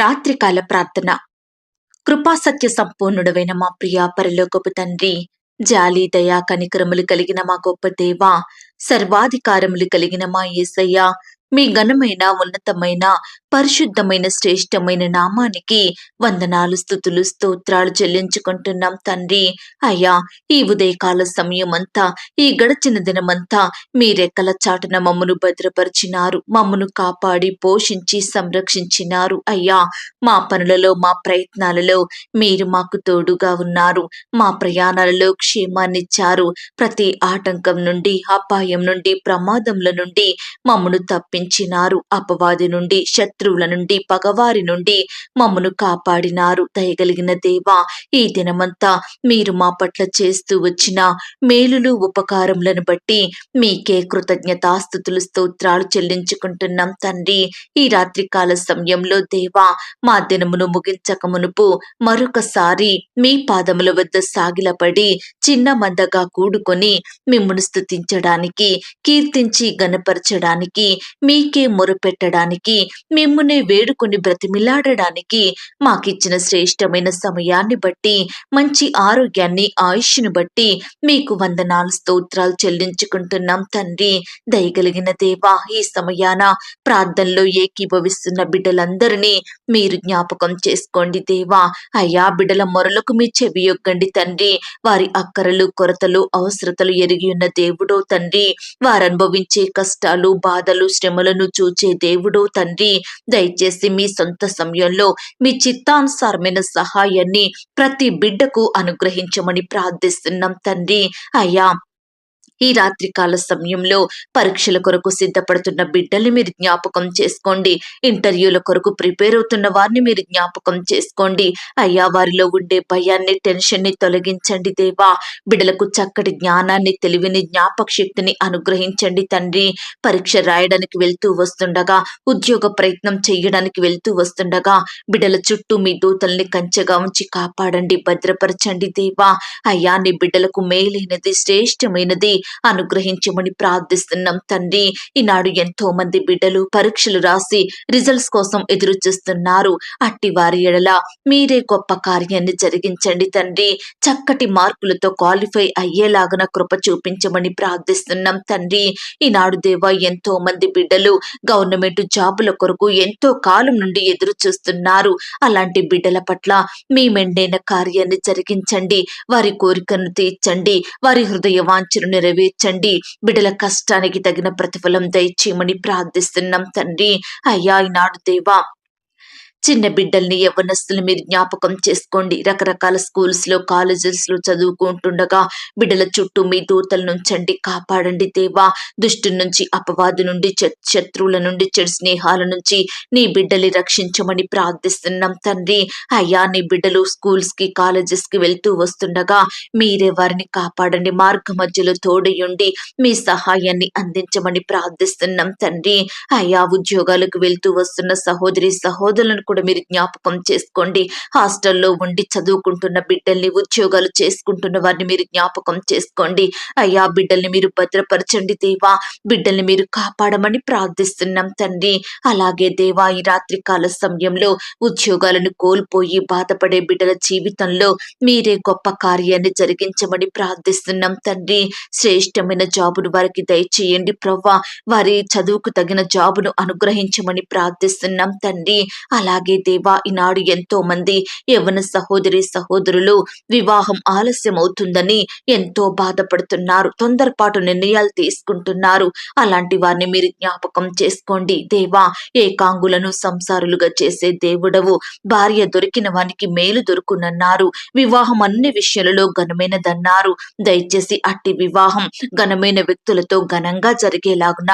రాత్రికాల ప్రార్థన. కృపాసత్య సంపూర్ణుడవైన మా ప్రియ పరలోకపు తండ్రి జాలి దయా కనికరములు కలిగిన మా గొప్ప దేవ సర్వాధికారములు కలిగిన మా ఏసయ్య మీ ఘనమైన ఉన్నతమైన పరిశుద్ధమైన శ్రేష్టమైన నామానికి వందనాలు స్థుతులు స్తోత్రాలు చెల్లించుకుంటున్నాం తండ్రి. అయ్యా ఈ ఉదయకాల సమయం అంతా ఈ గడిచిన దినమంతా మీ రెక్కల చాటున మమ్మను భద్రపరిచినారు మమ్మను కాపాడి పోషించి సంరక్షించినారు. అయ్యా మా పనులలో మా ప్రయత్నాలలో మీరు మాకు తోడుగా ఉన్నారు. మా ప్రయాణాలలో క్షేమాన్నిచ్చారు. ప్రతి ఆటంకం నుండి అపాయం నుండి ప్రమాదముల నుండి మమ్మను తప్పించినారు అపవాది నుండి శత్రువుల నుండి పగవారి నుండి మమ్మను కాపాడినారు. దయగలిగిన దేవా ఈ దినమంతా మీరు మా పట్ల చేస్తూ వచ్చిన మేలులు ఉపకారములను బట్టి మీకే కృతజ్ఞతాస్థుతులు స్తోత్రాలు చెల్లించుకుంటున్నాం తండ్రి. ఈ రాత్రికాల సమయంలో దేవా మా దినమును ముగించక మునుపు మరొకసారి మీ పాదముల వద్ద సాగిలపడి చిన్న మందగా కూడుకొని మిమ్మను స్తుతించడానికి కీర్తించి గనపరచడానికి మీకే మొరపెట్టడానికి మిమ్మునే వేడుకొని బ్రతిమిలాడడానికి మాకిచ్చిన శ్రేష్టమైన సమయాన్ని బట్టి మంచి ఆరోగ్యాన్ని ఆయుష్ను బట్టి మీకు వందనాలు స్తోత్రాలు చెల్లించుకుంటున్నాం తండ్రి. దయగలిగిన దేవా ఈ సమయాన ప్రార్థనలో ఏకీభవిస్తున్న బిడ్డలందరినీ మీరు జ్ఞాపకం చేసుకోండి దేవా. అయ్యా బిడ్డల మొరలకు మీ చెవి యొక్కండి తండ్రి. వారి అక్కరలు కొరతలు అవసరతలు ఎరిగి ఉన్న దేవుడో తండ్రి. వారు అనుభవించే కష్టాలు బాధలు శ్రమ శ్రమలను చూచే దేవుడు తండ్రి దయచేసి మీ సొంత సమయంలో మీ చిత్తానుసారమైన సహాయాన్ని ప్రతి బిడ్డకు అనుగ్రహించమని ప్రార్థిస్తున్నాం తండ్రి. అయ్యా ఈ రాత్రికాల సమయంలో పరీక్షల కొరకు సిద్ధపడుతున్న బిడ్డల్ని మీరు జ్ఞాపకం చేసుకోండి. ఇంటర్వ్యూల కొరకు ప్రిపేర్ అవుతున్న వారిని మీరు జ్ఞాపకం చేసుకోండి. అయ్యా వారిలో ఉండే భయాన్ని టెన్షన్ని తొలగించండి దేవా. బిడ్డలకు చక్కటి జ్ఞానాన్ని తెలివిని జ్ఞాపక శక్తిని అనుగ్రహించండి తండ్రి. పరీక్ష రాయడానికి వెళ్తూ వస్తుండగా ఉద్యోగ ప్రయత్నం చేయడానికి వెళ్తూ వస్తుండగా బిడ్డల చుట్టూ మీ దూతల్ని కంచెగా ఉంచి కాపాడండి భద్రపరచండి దేవా. అయ్యా నీ బిడ్డలకు మేలైనది శ్రేష్టమైనది అనుగ్రహించమని ప్రార్థిస్తున్నాం తండ్రి. ఈనాడు ఎంతో మంది బిడ్డలు పరీక్షలు రాసి రిజల్ట్స్ కోసం ఎదురు చూస్తున్నారు. అట్టి వారి ఎడల మీరే గొప్ప కార్యాన్ని జరిగించండి తండ్రి. చక్కటి మార్కులతో క్వాలిఫై అయ్యేలాగన కృప చూపించమని ప్రార్థిస్తున్నాం తండ్రి. ఈనాడు దేవా ఎంతో మంది బిడ్డలు గవర్నమెంట్ జాబుల కొరకు ఎంతో కాలం నుండి ఎదురు చూస్తున్నారు. అలాంటి బిడ్డల పట్ల మీ మెండైన కార్యాన్ని జరిగించండి. వారి కోరికను తీర్చండి. వారి హృదయ వాంఛను నెరవేర్చండి. బిడ్డల కష్టానికి తగిన ప్రతిఫలం దయచేయమని ప్రార్థిస్తున్నాం తండ్రి. అయ్యా ఈనాడు దేవా చిన్న బిడ్డల్ని యవ్వనస్తులు మీరు జ్ఞాపకం చేసుకోండి. రకరకాల స్కూల్స్లో కాలేజెస్లో చదువుకుంటుండగా బిడ్డల చుట్టూ మీ దూతల నుంచండి. కాపాడండి దేవా. దుష్టు నుంచి అపవాదు నుండి శత్రువుల నుండి చెడు స్నేహాల నుంచి నీ బిడ్డల్ని రక్షించమని ప్రార్థిస్తున్నాం తండ్రి. అయ్యా నీ బిడ్డలు స్కూల్స్కి కాలేజెస్కి వెళ్తూ వస్తుండగా మీరే వారిని కాపాడండి. మార్గ మధ్యలో తోడయుండి మీ సహాయాన్ని అందించమని ప్రార్థిస్తున్నాం తండ్రి. అయ్యా ఉద్యోగాలకు వెళ్తూ వస్తున్న సహోదరి సహోదరులను కూడా మీరు జ్ఞాపకం చేసుకోండి. హాస్టల్లో ఉండి చదువుకుంటున్న బిడ్డల్ని ఉద్యోగాలు చేసుకుంటున్న వారిని మీరు జ్ఞాపకం చేసుకోండి. అయ్యా బిడ్డల్ని మీరు భద్రపరచండి దేవా. బిడ్డల్ని మీరు కాపాడమని ప్రార్థిస్తున్నాం తండ్రి. అలాగే దేవా ఈ రాత్రి కాల సమయంలో ఉద్యోగాలను కోల్పోయి బాధపడే బిడ్డల జీవితంలో మీరే గొప్ప కార్యాన్ని జరిగించమని ప్రార్థిస్తున్నాం తండ్రి. శ్రేష్టమైన జాబును వారికి దయచేయండి ప్రవ్వా. వారి చదువుకు తగిన జాబును అనుగ్రహించమని ప్రార్థిస్తున్నాం తండ్రి. అలాగే దేవా ఈనాడు ఎంతో మంది యవ్వన సహోదరి సహోదరులు వివాహం ఆలస్యం అవుతుందని ఎంతో బాధపడుతున్నారు తొందరపాటు నిర్ణయాలు తీసుకుంటున్నారు అలాంటి వారిని మీరు జ్ఞాపకం చేసుకోండి దేవా ఏకాంగులను సంసారులుగా చేసే దేవుడవు భార్య దొరికిన వానికి మేలు దొరుకునన్నారు వివాహం అన్ని విషయాలలో ఘనమైనదన్నారు దయచేసి అట్టి వివాహం ఘనమైన వ్యక్తులతో ఘనంగా జరిగేలాగున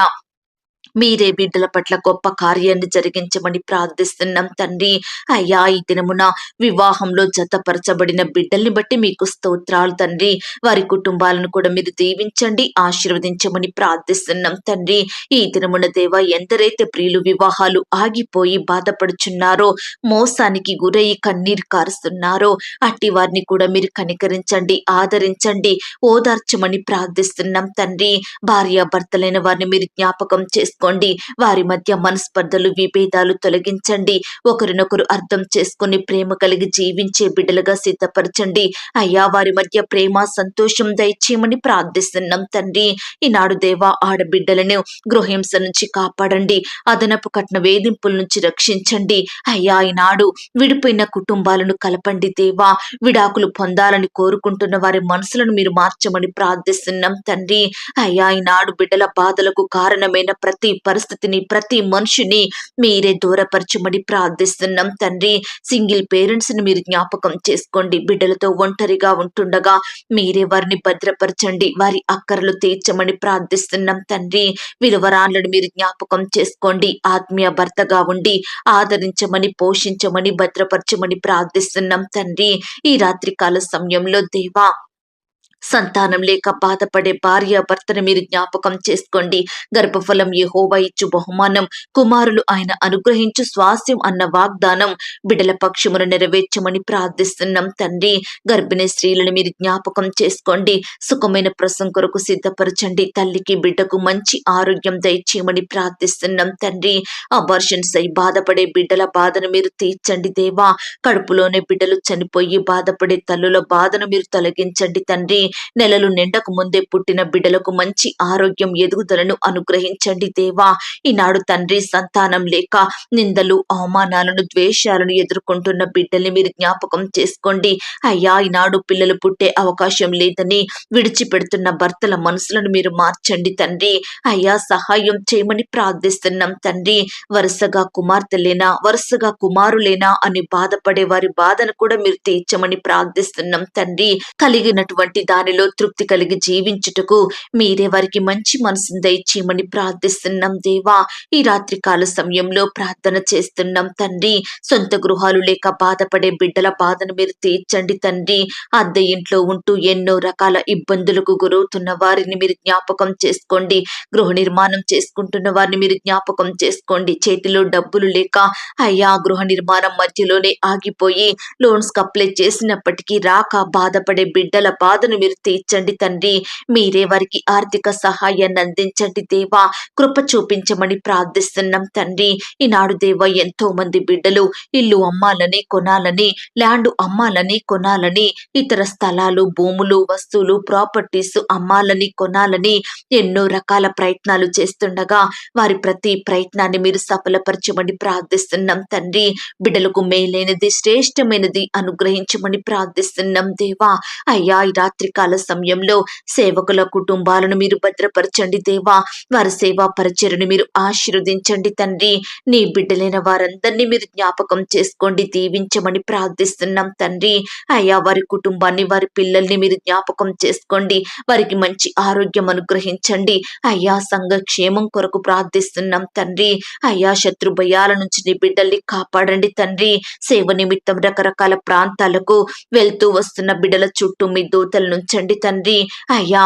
మీరే బిడ్డల పట్ల గొప్ప కార్యాన్ని జరిగించమని ప్రార్థిస్తున్నాం తండ్రి. అయ్యా ఈ దినమున వివాహంలో జతపరచబడిన బిడ్డల్ని బట్టి మీకు స్తోత్రాలు తండ్రి. వారి కుటుంబాలను కూడా మీరు దీవించండి ఆశీర్వదించమని ప్రార్థిస్తున్నాం తండ్రి. ఈ దినమున దేవ ఎందరైతే ప్రియులు వివాహాలు ఆగిపోయి బాధపడుచున్నారో మోసానికి గురయ్యి కన్నీరు కారుస్తున్నారో అట్టి వారిని కూడా మీరు కనికరించండి ఆదరించండి ఓదార్చమని ప్రార్థిస్తున్నాం తండ్రి. భార్య భర్తలైన వారిని మీరు జ్ఞాపకం చేసి చేసుకోండి. వారి మధ్య మనస్పర్ధలు విభేదాలు తొలగించండి. ఒకరినొకరు అర్థం చేసుకుని ప్రేమ కలిగి జీవించే బిడ్డలుగా సిద్ధపరచండి. అయ్యా వారి మధ్య ప్రేమ సంతోషం దయచేయమని ప్రార్థిస్తున్నాం తండ్రి. ఈనాడు దేవా ఆడబిడ్డలను గృహింస నుంచి కాపాడండి. అదనపు కట్న వేధింపుల నుంచి రక్షించండి. అయ్యా ఈనాడు విడిపోయిన కుటుంబాలను కలపండి దేవా. విడాకులు పొందాలని కోరుకుంటున్న వారి మనసులను మీరు మార్చమని ప్రార్థిస్తున్నాం తండ్రి. అయ్యా ఈనాడు బిడ్డల బాధలకు కారణమైన ప్రతి పరిస్థితిని ప్రతి మనిషిని మీరే దూరపరచమని ప్రార్థిస్తున్నాం. తండ్రి సింగిల్ పేరెంట్స్ని మీరు జ్ఞాపకం చేసుకోండి. బిడ్డలతో ఒంటరిగా ఉంటుండగా మీరే వారిని భద్రపరచండి. వారి అక్కరలు తీర్చమని ప్రార్థిస్తున్నాం. తండ్రి విలువరాన్లను మీరు జ్ఞాపకం చేసుకోండి. ఆత్మీయ భర్తగా ఉండి ఆదరించమని పోషించమని భద్రపరచమని ప్రార్థిస్తున్నాం. తండ్రి ఈ రాత్రికాల సమయంలో దేవా సంతానం లేక బాధపడే భార్య భర్తను మీరు జ్ఞాపకం చేసుకోండి. గర్భఫలం యెహోవా ఇచ్చు బహుమానం. కుమారులు ఆయన అనుగ్రహించు స్వాస్యం అన్న వాగ్దానం. బిడల పక్షమును నెరవేర్చమని ప్రార్థిస్తున్నాం తండ్రి. గర్భిణీ స్త్రీలను మీరు జ్ఞాపకం చేసుకోండి. సుఖమైన ప్రసం కొరకు సిద్ధపరచండి. తల్లికి బిడ్డకు మంచి ఆరోగ్యం దయచేయమని ప్రార్థిస్తున్నాం తండ్రి. అబార్షన్స్ అయి బాధపడే బిడ్డల బాధను మీరు తీర్చండి దేవా. కడుపులోనే బిడ్డలు చనిపోయి బాధపడే తల్లుల బాధను మీరు తొలగించండి తండ్రి. నెలలు నిండకు ముందే పుట్టిన బిడ్డలకు మంచి ఆరోగ్యం ఎదుగుదలను అనుగ్రహించండి దేవా. ఈనాడు తండ్రి సంతానం లేక నిందలు అవమానాలను ద్వేషాలను ఎదుర్కొంటున్న బిడ్డల్ని మీరు జ్ఞాపకం చేసుకోండి. అయ్యా ఈనాడు పిల్లలు పుట్టే అవకాశం లేదని విడిచిపెడుతున్న భర్తల మనసులను మీరు మార్చండి తండ్రి. అయ్యా సహాయం చేయమని ప్రార్థిస్తున్నాం తండ్రి. వరుసగా కుమార్తెలేనా వరుసగా కుమారులేనా అని బాధపడే వారి బాధను కూడా మీరు తీర్చమని ప్రార్థిస్తున్నాం తండ్రి. కలిగినటువంటి దాని దానిలో తృప్తి కలిగి జీవించుటకు మీరే వారికి మంచి మనసును దయచేయమని ప్రార్థిస్తున్నాం దేవా. ఈ రాత్రి కాల సమయంలో ప్రార్థన చేస్తున్నాం తండ్రి. సొంత గృహాలు లేక బాధపడే బిడ్డల బాధను మీరు తీర్చండి తండ్రి. అద్దె ఇంట్లో ఉంటూ ఎన్నో రకాల ఇబ్బందులకు గురవుతున్న వారిని మీరు జ్ఞాపకం చేసుకోండి. గృహ నిర్మాణం చేసుకుంటున్న వారిని మీరు జ్ఞాపకం చేసుకోండి. చేతిలో డబ్బులు లేక అయ్యా గృహ నిర్మాణం మధ్యలోనే ఆగిపోయి లోన్స్ అప్లై చేసినప్పటికీ రాక బాధపడే బిడ్డల బాధను మీరు తీర్చండి తండ్రి. మీరే వారికి ఆర్థిక సహాయాన్ని అందించండి దేవా. కృప చూపించమని ప్రార్థిస్తున్నాం తండ్రి. ఈనాడు దేవ ఎంతో మంది బిడ్డలు ఇల్లు అమ్మాలని కొనాలని ల్యాండ్ అమ్మాలని కొనాలని ఇతర స్థలాలు భూములు వస్తువులు ప్రాపర్టీస్ అమ్మాలని కొనాలని ఎన్నో రకాల ప్రయత్నాలు చేస్తుండగా వారి ప్రతి ప్రయత్నాన్ని మీరు సఫలపరచమని ప్రార్థిస్తున్నాం తండ్రి. బిడ్డలకు మేలైనది శ్రేష్టమైనది అనుగ్రహించమని ప్రార్థిస్తున్నాం దేవా. అయ్యా ఈ రాత్రికాల కాల సమయంలో సేవకుల కుటుంబాలను మీరు భద్రపరచండి దేవా. వారి సేవా పరిచయను మీరు ఆశీర్వదించండి తండ్రి. నీ బిడ్డలైన వారందరినీ మీరు జ్ఞాపకం చేసుకోండి దీవించమని ప్రార్థిస్తున్నాం తండ్రి. అయ్యా వారి కుటుంబాన్ని వారి పిల్లల్ని మీరు జ్ఞాపకం చేసుకోండి. వారికి మంచి ఆరోగ్యం అనుగ్రహించండి. అయ్యా సంఘ క్షేమం కొరకు ప్రార్థిస్తున్నాం తండ్రి. అయ్యా శత్రు భయాల నుంచి నీ బిడ్డల్ని కాపాడండి తండ్రి. సేవ నిమిత్తం రకరకాల ప్రాంతాలకు వెళ్తూ వస్తున్న బిడ్డల చుట్టూ మీ దూతల నుంచి నుంచండి తండ్రి. అయ్యా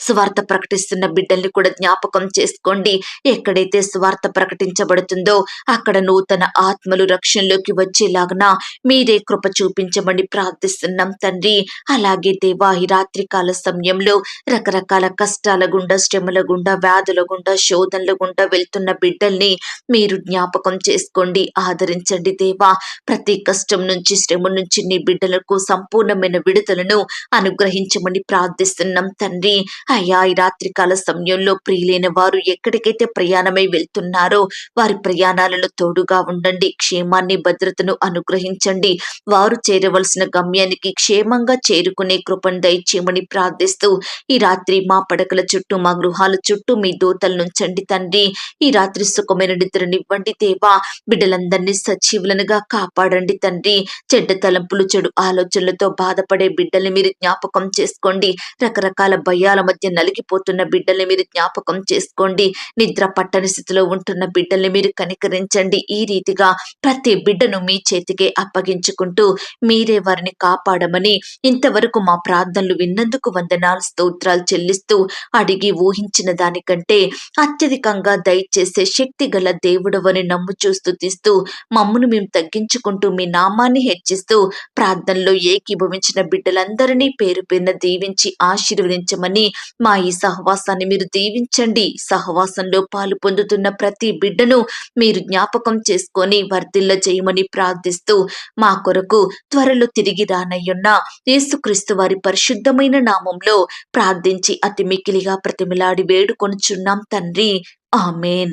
స్వార్థ ప్రకటిస్తున్న బిడ్డల్ని కూడా జ్ఞాపకం చేసుకోండి. ఎక్కడైతే స్వార్థ ప్రకటించబడుతుందో అక్కడ నూతన ఆత్మలు రక్షణలోకి వచ్చేలాగన మీరే కృప చూపించమని ప్రార్థిస్తున్నాం తండ్రి. అలాగే దేవా ఈ రాత్రి సమయంలో రకరకాల కష్టాల గుండా శ్రమల గుండా వ్యాధుల గుండా శోధనల గుండా వెళ్తున్న బిడ్డల్ని మీరు జ్ఞాపకం చేసుకోండి ఆదరించండి దేవా. ప్రతి కష్టం నుంచి శ్రమ నుంచి నీ బిడ్డలకు సంపూర్ణమైన విడుదలను అనుగ్రహించమని ప్రార్థిస్తున్నాం తండ్రి. అయ్యా ఈ రాత్రి కాల సమయంలో ప్రియులైన వారు ఎక్కడికైతే ప్రయాణమై వెళ్తున్నారో వారి ప్రయాణాలలో తోడుగా ఉండండి క్షేమాన్ని భద్రతను అనుగ్రహించండి. వారు చేరవలసిన గమ్యానికి క్షేమంగా చేరుకునే కృపను దయచేయమని ప్రార్థిస్తూ ఈ రాత్రి మా పడకల చుట్టూ మా గృహాల చుట్టూ మీ దూతలు నుంచండి తండ్రి. ఈ రాత్రి సుఖమైన నిద్రనివ్వండి దేవా. బిడ్డలందరినీ సజీవులనుగా కాపాడండి తండ్రి. చెడ్డ తలంపులు చెడు ఆలోచనలతో బాధపడే బిడ్డల్ని మీరు జ్ఞాపకం చేసుకోండి. రకరకాల భయాల మధ్య నలిగిపోతున్న బిడ్డల్ని మీరు జ్ఞాపకం చేసుకోండి. నిద్ర పట్టని స్థితిలో ఉంటున్న బిడ్డల్ని మీరు కనికరించండి. ఈ రీతిగా ప్రతి బిడ్డను మీ చేతికే అప్పగించుకుంటూ మీరే వారిని కాపాడమని ఇంతవరకు మా ప్రార్థనలు విన్నందుకు వందనాలు స్తోత్రాలు చెల్లిస్తూ అడిగి ఊహించిన దానికంటే అత్యధికంగా దయచేసే శక్తి గల దేవుడవని నమ్ము చూస్తూ తీస్తూ మమ్మను మేము తగ్గించుకుంటూ మీ నామాన్ని హెచ్చిస్తూ ప్రార్థనలో ఏకీభవించిన బిడ్డలందరినీ పేరు పేరున దీవించి ఆశీర్వదించమని మా ఈ సహవాసాన్ని మీరు దీవించండి. సహవాసంలో పాలు పొందుతున్న ప్రతి బిడ్డను మీరు జ్ఞాపకం చేసుకొని వర్ధిల్ల చేయమని ప్రార్థిస్తూ మా కొరకు త్వరలో తిరిగి రానయ్యున్న యేసుక్రీస్తు వారి పరిశుద్ధమైన నామంలో ప్రార్థించి అతి మికిలిగా ప్రతిమిలాడి వేడుకొనుచున్నాం తండ్రి. ఆమెన్.